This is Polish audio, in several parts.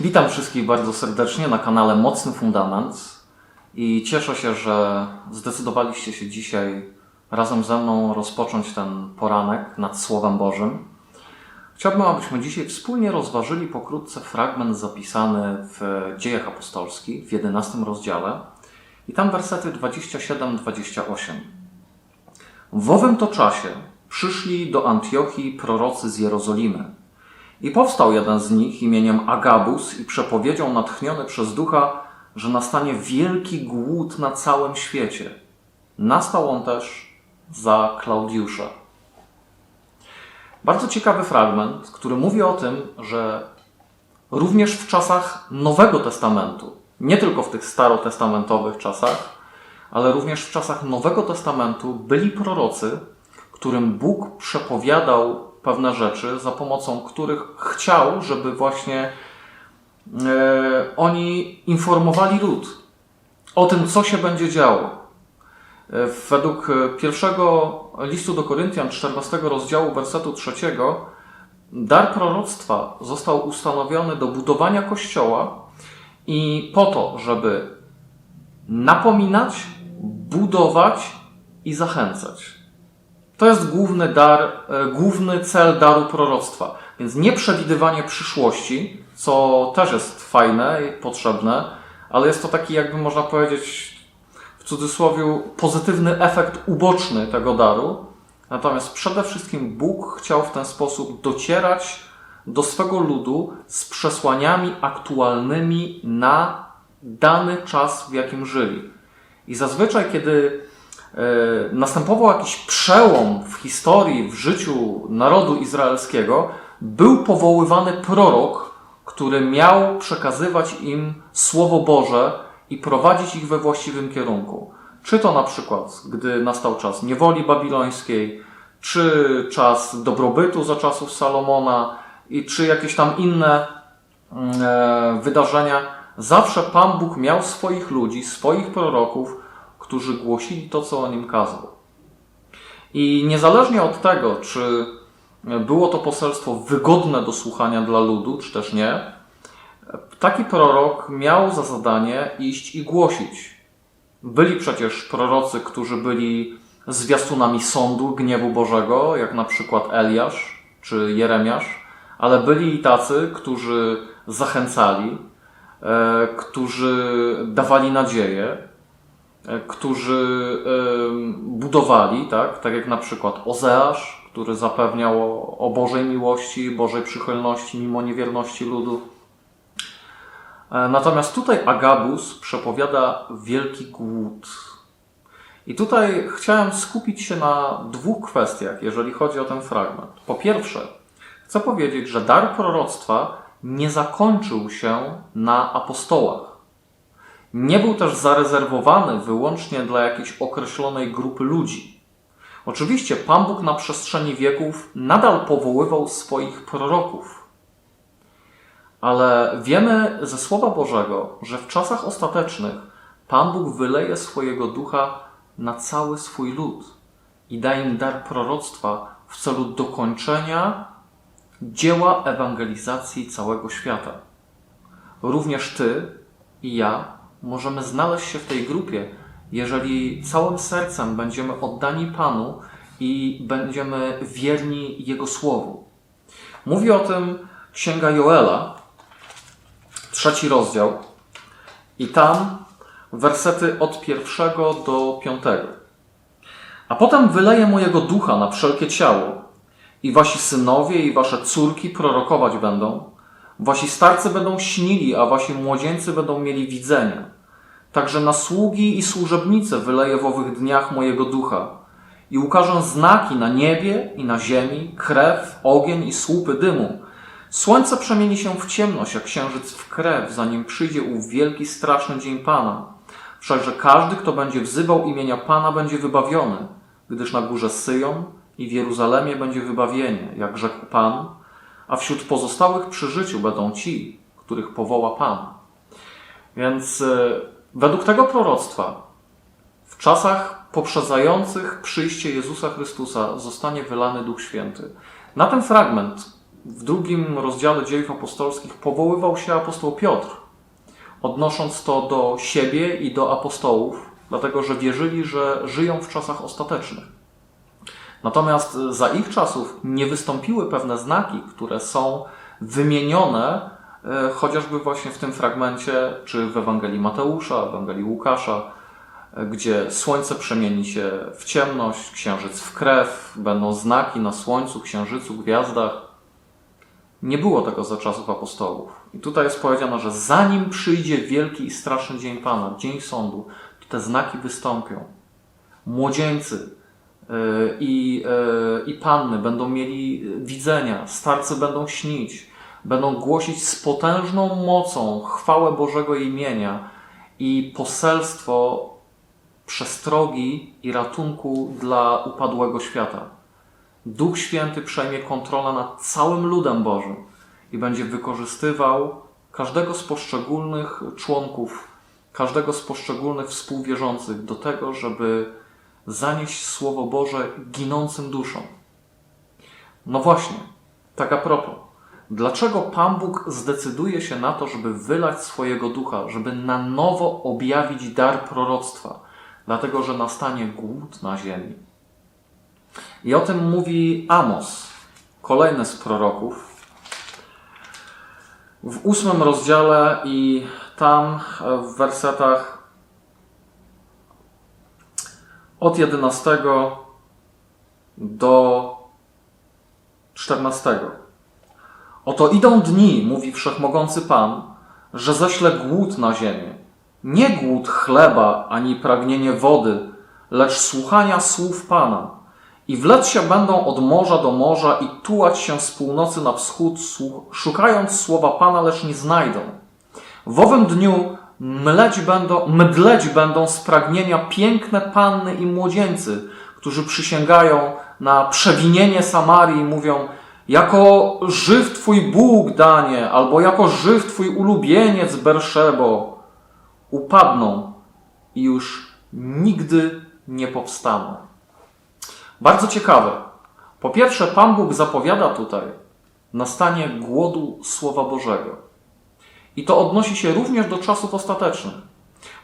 Witam wszystkich bardzo serdecznie na kanale Mocny Fundament i cieszę się, że zdecydowaliście się dzisiaj razem ze mną rozpocząć ten poranek nad Słowem Bożym. Chciałbym, abyśmy dzisiaj wspólnie rozważyli pokrótce fragment zapisany w Dziejach Apostolskich w 11 rozdziale i tam wersety 27-28. W owym to czasie przyszli do Antiochii prorocy z Jerozolimy. I powstał jeden z nich imieniem Agabus i przepowiedział natchniony przez ducha, że nastanie wielki głód na całym świecie. Nastał on też za Klaudiusza. Bardzo ciekawy fragment, który mówi o tym, że również w czasach Nowego Testamentu, nie tylko w tych starotestamentowych czasach, ale również w czasach Nowego Testamentu byli prorocy, którym Bóg przepowiadał pewne rzeczy, za pomocą których chciał, żeby właśnie e, oni informowali lud o tym, co się będzie działo. E, Według e, pierwszego listu do Koryntian, 14 rozdziału, wersetu 3, dar proroctwa został ustanowiony do budowania kościoła i po to, żeby napominać, budować i zachęcać. To jest główny dar, e, główny cel daru proroctwa. Więc nie przewidywanie przyszłości, co też jest fajne i potrzebne, ale jest to taki, jakby można powiedzieć, cudzysłowie, pozytywny efekt uboczny tego daru. Natomiast przede wszystkim Bóg chciał w ten sposób docierać do swego ludu z przesłaniami aktualnymi na dany czas, w jakim żyli. I zazwyczaj, kiedy e, następował jakiś przełom w historii, w życiu narodu izraelskiego, był powoływany prorok, który miał przekazywać im Słowo Boże i prowadzić ich we właściwym kierunku. Czy to na przykład, gdy nastał czas niewoli babilońskiej, czy czas dobrobytu za czasów Salomona, i czy jakieś tam inne mm, e, wydarzenia, zawsze Pan Bóg miał swoich ludzi, swoich proroków, którzy głosili to, co o nim kazał. I niezależnie od tego, czy było to poselstwo wygodne do słuchania dla ludu, czy też nie, taki prorok miał za zadanie iść i głosić. Byli przecież prorocy, którzy byli zwiastunami sądu, gniewu Bożego, jak na przykład Eliasz czy Jeremiasz, ale byli i tacy, którzy zachęcali, e, którzy dawali nadzieję, e, którzy e, budowali, tak, tak jak na przykład Ozeasz, który zapewniał o, o Bożej miłości, Bożej przychylności mimo niewierności ludu. E, Natomiast tutaj Agabus przepowiada wielki głód. I tutaj chciałem skupić się na dwóch kwestiach, jeżeli chodzi o ten fragment. Po pierwsze, chcę powiedzieć, że dar proroctwa nie zakończył się na apostołach. Nie był też zarezerwowany wyłącznie dla jakiejś określonej grupy ludzi. Oczywiście Pan Bóg na przestrzeni wieków nadal powoływał swoich proroków. Ale wiemy ze Słowa Bożego, że w czasach ostatecznych Pan Bóg wyleje swojego ducha na cały swój lud i da im dar proroctwa w celu dokończenia dzieła ewangelizacji całego świata. Również Ty i ja możemy znaleźć się w tej grupie, jeżeli całym sercem będziemy oddani Panu i będziemy wierni Jego Słowu. Mówi o tym Księga Joela, trzeci rozdział, i tam wersety od pierwszego do piątego. A potem wyleję mojego ducha na wszelkie ciało, i wasi synowie i wasze córki prorokować będą, wasi starcy będą śnili, a wasi młodzieńcy będą mieli widzenia. Także na sługi i służebnice wyleję w owych dniach mojego ducha i ukażę znaki na niebie i na ziemi, krew, ogień i słupy dymu. Słońce przemieni się w ciemność, a księżyc w krew, zanim przyjdzie ów wielki, straszny dzień Pana. Wszakże każdy, kto będzie wzywał imienia Pana, będzie wybawiony, gdyż na górze Syjon i w Jeruzalemie będzie wybawienie, jak rzekł Pan, a wśród pozostałych przy życiu będą ci, których powoła Pan. Więc y, według tego proroctwa w czasach poprzedzających przyjście Jezusa Chrystusa zostanie wylany Duch Święty. Na ten fragment w drugim rozdziale dziejów apostolskich powoływał się apostoł Piotr, odnosząc to do siebie i do apostołów, dlatego że wierzyli, że żyją w czasach ostatecznych. Natomiast za ich czasów nie wystąpiły pewne znaki, które są wymienione e, chociażby właśnie w tym fragmencie, czy w Ewangelii Mateusza, Ewangelii Łukasza, e, gdzie słońce przemieni się w ciemność, księżyc w krew, będą znaki na słońcu, księżycu, gwiazdach. Nie było tego za czasów apostołów. I tutaj jest powiedziane, że zanim przyjdzie wielki i straszny dzień Pana, dzień sądu, to te znaki wystąpią. Młodzieńcy yy, i, yy, i panny będą mieli widzenia, starcy będą śnić, będą głosić z potężną mocą chwałę Bożego imienia i poselstwo przestrogi i ratunku dla upadłego świata. Duch Święty przejmie kontrolę nad całym ludem Bożym i będzie wykorzystywał każdego z poszczególnych członków, każdego z poszczególnych współwierzących do tego, żeby zanieść Słowo Boże ginącym duszom. No właśnie, tak a propos. Dlaczego Pan Bóg zdecyduje się na to, żeby wylać swojego ducha, żeby na nowo objawić dar proroctwa? Dlatego, że nastanie głód na ziemi. I o tym mówi Amos, kolejny z proroków. W ósmym rozdziale i tam w wersetach od 11 do 14. Oto idą dni, mówi wszechmogący Pan, że ześlę głód na ziemię. Nie głód chleba ani pragnienie wody, lecz słuchania słów Pana. I wlec się będą od morza do morza i tułać się z północy na wschód, szukając słowa Pana, lecz nie znajdą. W owym dniu mleć będą, mdleć będą z pragnienia piękne panny i młodzieńcy, którzy przysięgają na przewinienie Samarii i mówią, jako żyw Twój Bóg, Danie, albo jako żyw Twój ulubieniec, Berszebo, upadną i już nigdy nie powstaną. Bardzo ciekawe. Po pierwsze, Pan Bóg zapowiada tutaj nastanie głodu Słowa Bożego. I to odnosi się również do czasów ostatecznych.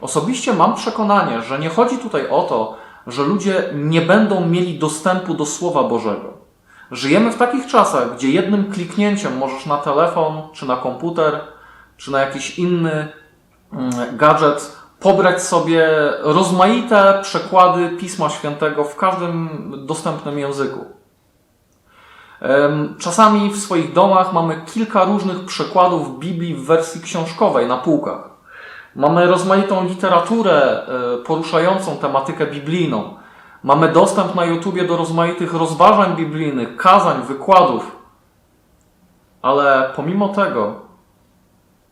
Osobiście mam przekonanie, że nie chodzi tutaj o to, że ludzie nie będą mieli dostępu do Słowa Bożego. Żyjemy w takich czasach, gdzie jednym kliknięciem możesz na telefon, czy na komputer, czy na jakiś inny mm, gadżet pobrać sobie rozmaite przekłady Pisma Świętego w każdym dostępnym języku. Czasami w swoich domach mamy kilka różnych przekładów Biblii w wersji książkowej na półkach. Mamy rozmaitą literaturę e, poruszającą tematykę biblijną. Mamy dostęp na YouTubie do rozmaitych rozważań biblijnych, kazań, wykładów. Ale pomimo tego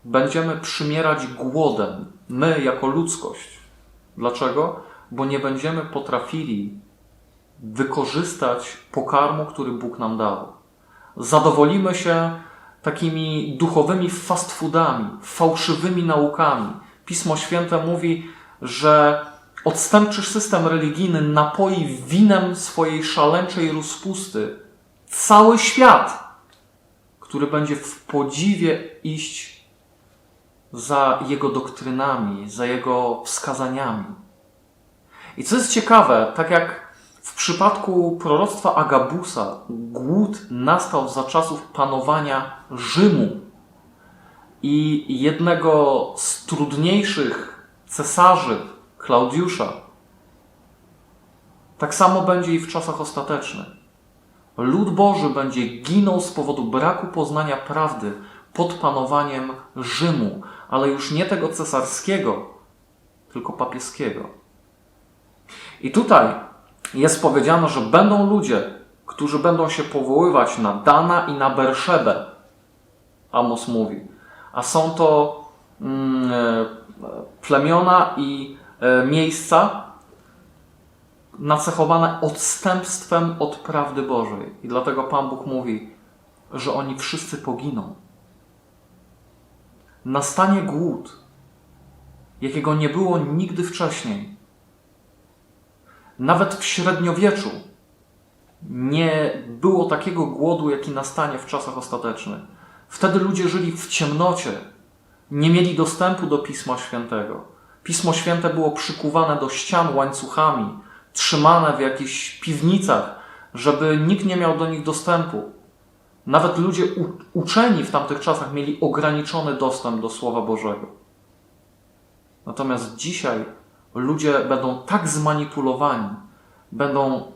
będziemy przymierać głodem, my jako ludzkość. Dlaczego? Bo nie będziemy potrafili wykorzystać pokarmu, który Bóg nam dał. Zadowolimy się takimi duchowymi fast foodami, fałszywymi naukami. Pismo Święte mówi, że odstępczy system religijny napoi winem swojej szaleńczej rozpusty cały świat, który będzie w podziwie iść za jego doktrynami, za jego wskazaniami. I co jest ciekawe, tak jak w przypadku proroctwa Agabusa, głód nastał za czasów panowania Rzymu i jednego z trudniejszych cesarzy, Klaudiusza. Tak samo będzie i w czasach ostatecznych. Lud Boży będzie ginął z powodu braku poznania prawdy pod panowaniem Rzymu, ale już nie tego cesarskiego, tylko papieskiego. I tutaj jest powiedziane, że będą ludzie, którzy będą się powoływać na Dana i na Berszebę. Amos mówi. A są to mm, e, plemiona i e, miejsca nacechowane odstępstwem od prawdy Bożej. I dlatego Pan Bóg mówi, że oni wszyscy poginą nastanie głód. jakiego nie było nigdy wcześniej. Nawet w średniowieczu nie było takiego głodu, jaki nastanie w czasach ostatecznych. Wtedy ludzie żyli w ciemnocie, nie mieli dostępu do Pisma Świętego. Pismo Święte było przykuwane do ścian łańcuchami, trzymane w jakichś piwnicach, żeby nikt nie miał do nich dostępu. Nawet ludzie uczeni w tamtych czasach mieli ograniczony dostęp do Słowa Bożego. Natomiast dzisiaj ludzie będą tak zmanipulowani, będą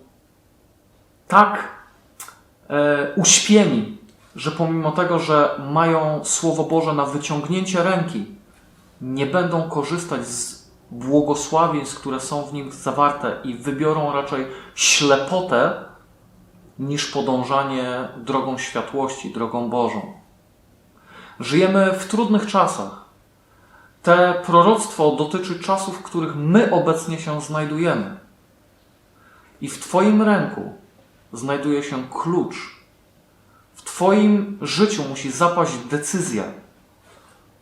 tak e, uśpieni, że pomimo tego, że mają Słowo Boże na wyciągnięcie ręki, nie będą korzystać z błogosławieństw, które są w nim zawarte i wybiorą raczej ślepotę niż podążanie drogą światłości, drogą Bożą. Żyjemy w trudnych czasach. Te proroctwo dotyczy czasów, w których my obecnie się znajdujemy. I w Twoim ręku znajduje się klucz. W Twoim życiu musi zapaść decyzja.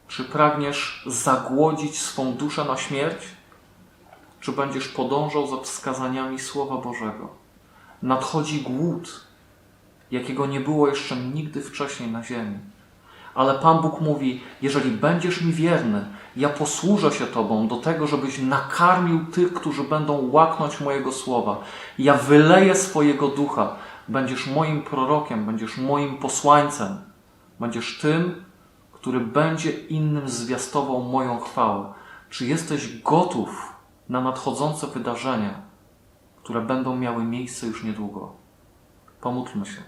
Czy pragniesz zagłodzić swą duszę na śmierć, czy będziesz podążał za wskazaniami Słowa Bożego? Nadchodzi głód, jakiego nie było jeszcze nigdy wcześniej na ziemi. Ale Pan Bóg mówi: Jeżeli będziesz mi wierny, ja posłużę się Tobą do tego, żebyś nakarmił tych, którzy będą łaknąć mojego słowa. Ja wyleję swojego ducha. Będziesz moim prorokiem, będziesz moim posłańcem. Będziesz tym, który będzie innym zwiastował moją chwałę. Czy jesteś gotów na nadchodzące wydarzenia, które będą miały miejsce już niedługo? Pomódlmy się.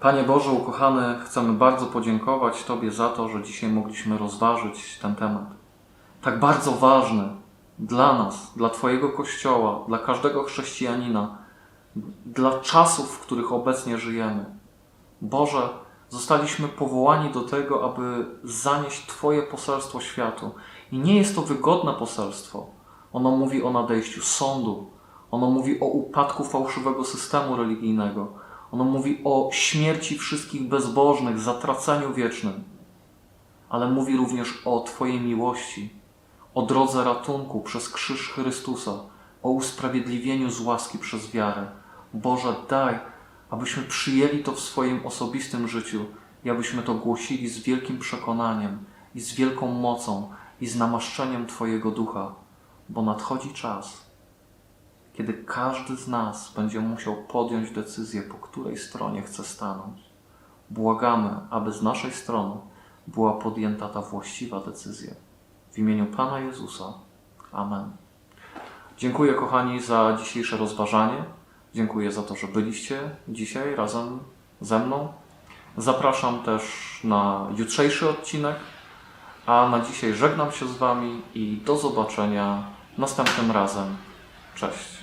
Panie Boże, ukochany, chcemy bardzo podziękować Tobie za to, że dzisiaj mogliśmy rozważyć ten temat. Tak bardzo ważny dla nas, dla Twojego Kościoła, dla każdego chrześcijanina, dla czasów, w których obecnie żyjemy. Boże, zostaliśmy powołani do tego, aby zanieść Twoje poselstwo światu. I nie jest to wygodne poselstwo. Ono mówi o nadejściu sądu, ono mówi o upadku fałszywego systemu religijnego. Ono mówi o śmierci wszystkich bezbożnych, zatraceniu wiecznym. Ale mówi również o Twojej miłości, o drodze ratunku przez krzyż Chrystusa, o usprawiedliwieniu z łaski przez wiarę. Boże, daj, abyśmy przyjęli to w swoim osobistym życiu i abyśmy to głosili z wielkim przekonaniem i z wielką mocą i z namaszczeniem Twojego ducha, bo nadchodzi czas kiedy każdy z nas będzie musiał podjąć decyzję, po której stronie chce stanąć. Błagamy, aby z naszej strony była podjęta ta właściwa decyzja. W imieniu Pana Jezusa. Amen. Dziękuję, kochani, za dzisiejsze rozważanie. Dziękuję za to, że byliście dzisiaj razem ze mną. Zapraszam też na jutrzejszy odcinek, a na dzisiaj żegnam się z Wami i do zobaczenia następnym razem. Cześć.